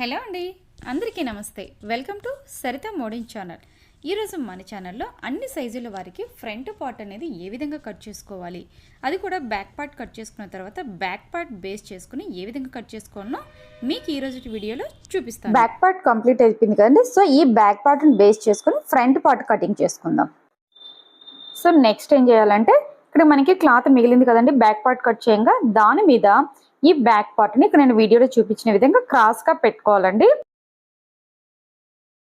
Hello అండి. అందరికీ నమస్తే. Welcome to Saritha modding channel. ఈరోజు మన ఛానల్లో అన్ని సైజుల వారికి ఫ్రంట్ పార్ట్ అనేది ఏ విధంగా కట్ చేసుకోవాలి? అది కూడా బ్యాక్ పార్ట్ కట్ చేసుకున్న తర్వాత బ్యాక్ పార్ట్ బేస్ చేసుకుని ఏ విధంగా కట్ చేసుకోవాలో మీకు ఈరోజు వీడియోలో చూపిస్తాను. బ్యాక్ పార్ట్ కంప్లీట్ అయిపోయింది కదండి. సో ఈ బ్యాక్ పార్ట్ని బేస్ చేసుకుని ఫ్రంట్ పార్ట్ కటింగ్ చేసుకుందాం. సో నెక్స్ట్ ఏం చేయాలంటే ఇక్కడ మనకి క్లాత్ మిగిలింది కదండి. బ్యాక్ పార్ట్ కట్ చేయంగా. దాని మీద ఈ బ్యాక్ పార్ట్ని ఇక్కడ నేను వీడియోలో చూపించిన విధంగా క్రాస్గా పెట్టుకోవాలండి.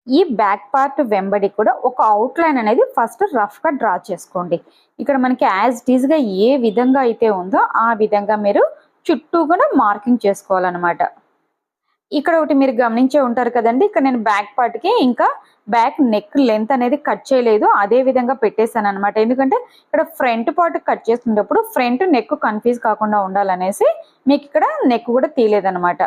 ఈ బ్యాక్ పార్ట్ వెంబడి కూడా ఒక అవుట్లైన్ అనేది ఫస్ట్ రఫ్గా డ్రా చేసుకోండి. ఇక్కడ మనకి యాజ్ ఇట్ ఏ విధంగా అయితే ఉందో ఆ విధంగా మీరు చుట్టూ కూడా మార్కింగ్ చేసుకోవాలన్నమాట. ఇక్కడ ఒకటి మీరు గమనించే ఉంటారు కదండి. ఇక్కడ నేను బ్యాక్ పార్ట్కి ఇంకా బ్యాక్ నెక్ లెంత్ అనేది కట్ చేయలేదు. అదే విధంగా పెట్టేశాను అనమాట ఎందుకంటే ఇక్కడ ఫ్రంట్ పార్ట్ కట్ చేస్తున్నప్పుడు ఫ్రంట్ నెక్ కన్ఫ్యూజ్ కాకుండా ఉండాలనేసి మీకు ఇక్కడ నెక్ కూడా తీయలేదనమాట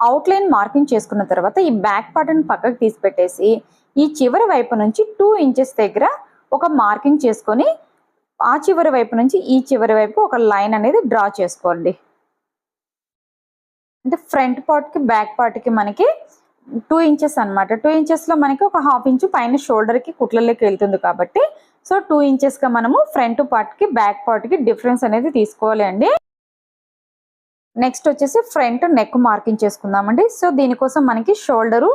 అవుట్లైన్ మార్కింగ్ చేసుకున్న తర్వాత ఈ బ్యాక్ పార్ట్ని పక్కకు తీసి పెట్టేసి ఈ చివరి వైపు నుంచి టూ ఇంచెస్ దగ్గర ఒక మార్కింగ్ చేసుకొని ఆ చివరి వైపు నుంచి ఈ చివరి వైపు ఒక లైన్ అనేది డ్రా చేసుకోండి. అంటే ఫ్రంట్ పార్ట్కి బ్యాక్ పార్ట్కి మనకి టూ ఇంచెస్ అనమాట టూ ఇంచెస్లో మనకి ఒక హాఫ్ ఇంచు పైన షోల్డర్కి కుట్లలోకి వెళ్తుంది కాబట్టి సో టూ ఇంచెస్గా మనము ఫ్రంట్ పార్ట్కి బ్యాక్ పార్ట్కి డిఫరెన్స్ అనేది తీసుకోవాలి అండి. నెక్స్ట్ వచ్చేసి ఫ్రంట్ నెక్ మార్కింగ్ చేసుకుందామండి. సో దీనికోసం మనకి షోల్డరు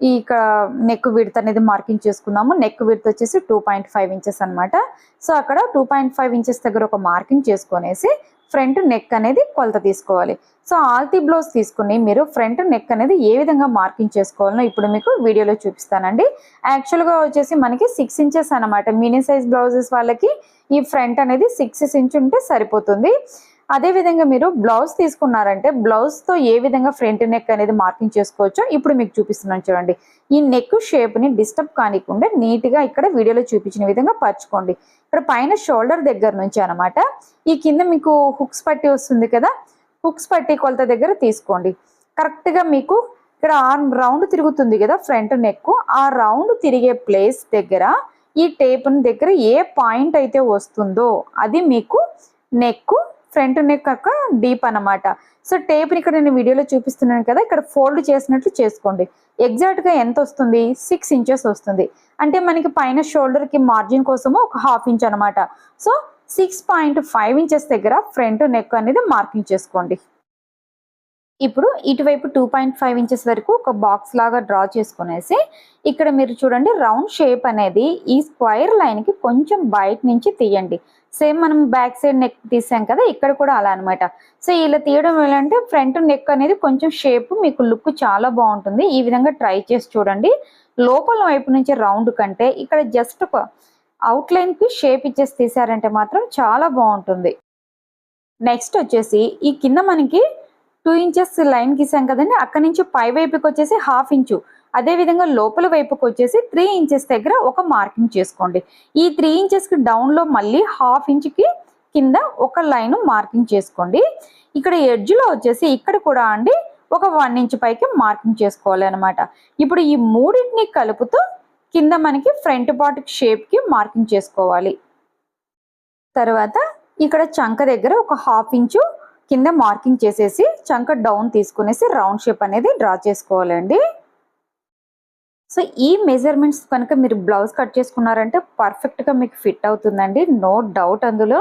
ఈ ఇక్కడ నెక్ విడత్ అనేది మార్కింగ్ చేసుకుందాము. నెక్ విడత్ వచ్చేసి టూ పాయింట్ ఫైవ్ ఇంచెస్ అనమాట సో అక్కడ టూ పాయింట్ ఫైవ్ ఇంచెస్ దగ్గర ఒక మార్కింగ్ చేసుకొనేసి ఫ్రంట్ నెక్ అనేది కొలత తీసుకోవాలి. సో ఆల్తీ బ్లౌజ్ తీసుకుని మీరు ఫ్రంట్ నెక్ అనేది ఏ విధంగా మార్కింగ్ చేసుకోవాలనో ఇప్పుడు మీకు వీడియోలో చూపిస్తానండి. యాక్చువల్గా వచ్చేసి మనకి సిక్స్ ఇంచెస్ అనమాట మినీ సైజ్ బ్లౌజెస్ వాళ్ళకి ఈ ఫ్రంట్ అనేది సిక్స్ ఇంచ్ ఉంటే సరిపోతుంది. అదే విధంగా మీరు బ్లౌజ్ తీసుకున్నారంటే బ్లౌజ్తో ఏ విధంగా ఫ్రంట్ నెక్ అనేది మార్కింగ్ చేసుకోవచ్చో ఇప్పుడు మీకు చూపిస్తున్నాను చూడండి. ఈ నెక్ షేప్ని డిస్టర్బ్ కానికుండా నీట్గా ఇక్కడ వీడియోలో చూపించిన విధంగా పరచుకోండి. ఇక్కడ పైన షోల్డర్ దగ్గర నుంచి అనమాట ఈ కింద మీకు హుక్స్ పట్టి వస్తుంది కదా హుక్స్ పట్టి కొలత దగ్గర తీసుకోండి. కరెక్ట్గా మీకు ఇక్కడ ఆర్మ్ రౌండ్ తిరుగుతుంది కదా ఫ్రంట్ నెక్ ఆ రౌండ్ తిరిగే ప్లేస్ దగ్గర ఈ టేప్ని దగ్గర ఏ పాయింట్ అయితే వస్తుందో అది మీకు నెక్ ఫ్రంట్ నెక్ యొక్క డీప్ అనమాట సో టేప్ని ఇక్కడ నేను వీడియోలో చూపిస్తున్నాను కదా ఇక్కడ ఫోల్డ్ చేసినట్లు చేసుకోండి. ఎగ్జాక్ట్గా ఎంత వస్తుంది? సిక్స్ ఇంచెస్ వస్తుంది. అంటే మనకి పైన షోల్డర్కి మార్జిన్ కోసము ఒక హాఫ్ ఇంచ్ అనమాట so six point five inches దగ్గర ఫ్రంట్ నెక్ అనేది మార్కింగ్ చేసుకోండి. ఇప్పుడు ఇటువైపు టూ పాయింట్ ఫైవ్ ఇంచెస్ వరకు ఒక బాక్స్ లాగా డ్రా చేసుకునేసి ఇక్కడ మీరు చూడండి రౌండ్ షేప్ అనేది ఈ స్క్వైర్ లైన్కి కొంచెం బయట నుంచి తీయండి. సేమ్ మనం బ్యాక్ సైడ్ నెక్ తీసాం కదా ఇక్కడ కూడా అలా అనమాట సో ఇలా తీయడం ఏంటంటే ఫ్రంట్ నెక్ అనేది కొంచెం షేప్ మీకు లుక్ చాలా బాగుంటుంది. ఈ విధంగా ట్రై చేసి చూడండి. లోపల వైపు నుంచి రౌండ్ కంటే ఇక్కడ జస్ట్ ఒక అవుట్లైన్కి షేప్ ఇచ్చేసి తీసారంటే మాత్రం చాలా బాగుంటుంది. నెక్స్ట్ వచ్చేసి ఈ కింద మనకి టూ ఇంచెస్ లైన్ గీసాం కదండి అక్కడ నుంచి పై వైపుకి వచ్చేసి హాఫ్ ఇంచు. అదే విధంగా లోపల వైపుకి వచ్చేసి త్రీ ఇంచెస్ దగ్గర ఒక మార్కింగ్ చేసుకోండి. ఈ త్రీ ఇంచెస్కి డౌన్లో మళ్ళీ హాఫ్ ఇంచ్కి కింద ఒక లైన్ మార్కింగ్ చేసుకోండి. ఇక్కడ ఎడ్జ్లో వచ్చేసి ఇక్కడ కూడా అండి ఒక వన్ ఇంచ్ పైకి మార్కింగ్ చేసుకోవాలి అనమాట ఇప్పుడు ఈ మూడింటిని కలుపుతూ కింద మనకి ఫ్రంట్ పార్ట్ షేప్కి మార్కింగ్ చేసుకోవాలి. తర్వాత ఇక్కడ చంక దగ్గర ఒక హాఫ్ ఇంచు కింద మార్కింగ్ చేసేసి చంక డౌన్ తీసుకునేసి రౌండ్ షేప్ అనేది డ్రా చేసుకోవాలండి. సో ఈ మెజర్మెంట్స్ కనుక మీరు బ్లౌజ్ కట్ చేసుకున్నారంటే పర్ఫెక్ట్గా మీకు ఫిట్ అవుతుందండి. నో డౌట్ అందులో.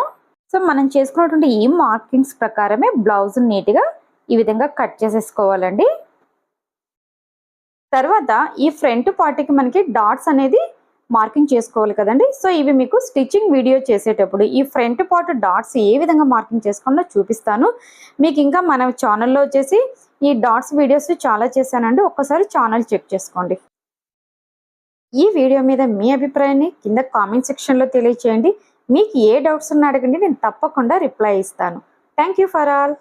సో మనం చేసుకున్నటువంటి ఈ మార్కింగ్స్ ప్రకారమే బ్లౌజ్ నీట్గా ఈ విధంగా కట్ చేసేసుకోవాలండి. తర్వాత ఈ ఫ్రంట్ పార్టీకి మనకి డాట్స్ అనేది మార్కింగ్ చేసుకోవాలి కదండి. సో ఇవి మీకు స్టిచ్చింగ్ వీడియో చేసేటప్పుడు ఈ ఫ్రంట్ పార్ట్ డాట్స్ ఏ విధంగా మార్కింగ్ చేసుకోవాలో చూపిస్తాను. మీకు ఇంకా మన ఛానల్లో వచ్చేసి ఈ డాట్స్ వీడియోస్ చాలా చేశానండి. ఒక్కసారి ఛానల్ చెక్ చేసుకోండి. ఈ వీడియో మీద మీ అభిప్రాయాన్ని కింద కామెంట్ సెక్షన్లో తెలియచేయండి. మీకు ఏ డౌట్స్ ఉన్నా అడగండి. నేను తప్పకుండా రిప్లై ఇస్తాను. Thank you for all.